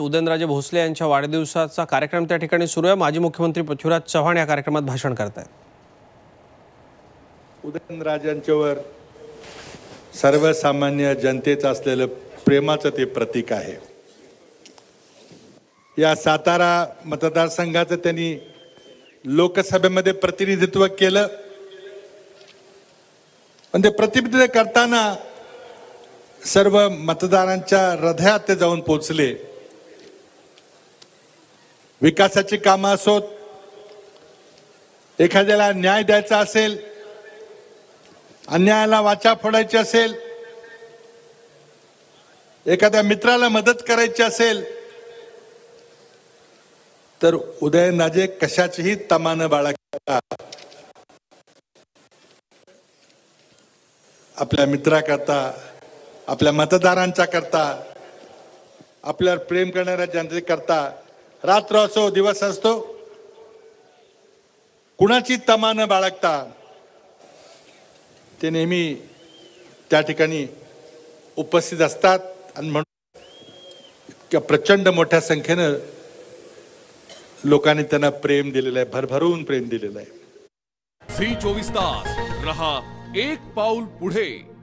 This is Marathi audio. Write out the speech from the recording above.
उदयनराजे भोसले यांच्या वाढदिवसाचा कार्यक्रम त्या ठिकाणी सुरू आहे. माजी मुख्यमंत्री पृथ्वीराज चव्हाण या कार्यक्रमात भाषण करत आहेत उदयनराजांच्यावर सर्वसामान्य जनतेचं असलेलं प्रेमाचं ते प्रतीक आहे. या सातारा मतदारसंघाचं त्यांनी लोकसभेमध्ये प्रतिनिधित्व केलं. पण ते प्रतिनिधित्व करताना सर्व मतदारांच्या हृदयात ते जाऊन पोचले विकासाची कामं असोत एखाद्याला न्याय द्यायचा असेल अन्यायाला वाचा फोडायची असेल एखाद्या मित्राला मदत करायची असेल तर उदयनराजे कशाचीही तमान बाळगता आपल्या मित्राकरता आपल्या मतदारांच्या करता आपल्यावर प्रेम करणाऱ्या जनतेकरता रात्र असो दिवस असतो. कुणाची तमा न बाळगता? ते नेहमी त्या ठिकाणी उपस्थित असतात आणि म्हणून इतक्या प्रचंड मोठ्या संख्येनं लोकांनी त्यांना प्रेम दिलेलं आहे भरभरून प्रेम दिलेलं आहे. झी चोवीस तास. रहा एक पाऊल पुढे.